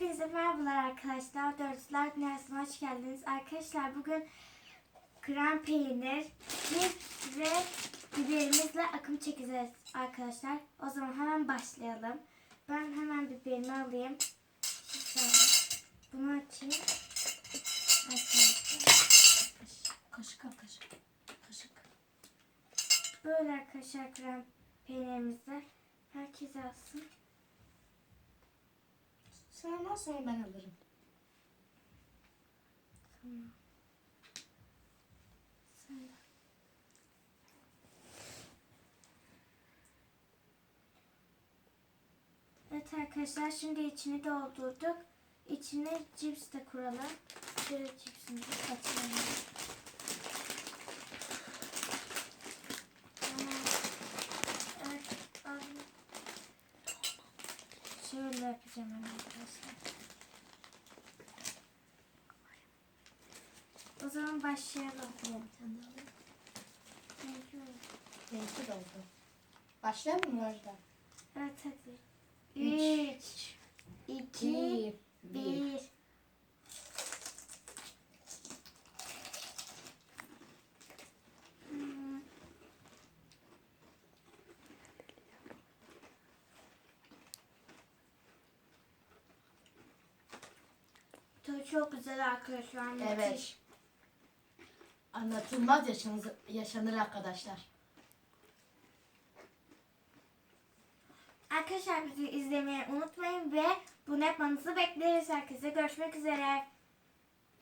Hepinize merhabalar arkadaşlar. Dörtlüler Dünyası'na hoş geldiniz. Arkadaşlar bugün krem peynir ve biberimizle akım çekeceğiz arkadaşlar. O zaman hemen başlayalım. Ben hemen biberimi alayım. Şöyle. Bunu açayım. Arkadaşlar. Kaşık al kaşık. Kaşık. Böyle arkadaşlar krem peynirimizi herkes alsın. Sen ondan sonra ben alırım. Tamam. Evet arkadaşlar şimdi içini doldurduk. İçine cips de kuralım. Şöyle cipsimizi açalım. Tamam. Evet, al. Şöyle yapacağım hemen arkadaşlar. O zaman başlayalım. Benimki de oldu. Başlayalım mı Rojda? Evet hadi. Üç, 3, 2, İki, Tadı çok güzel arkadaşlar. müthiş. Evet. Anlatılmaz yaşanır, yaşanır arkadaşlar. Arkadaşlar bizi izlemeyi unutmayın ve bunu yapmanızı bekleriz herkese. Görüşmek üzere.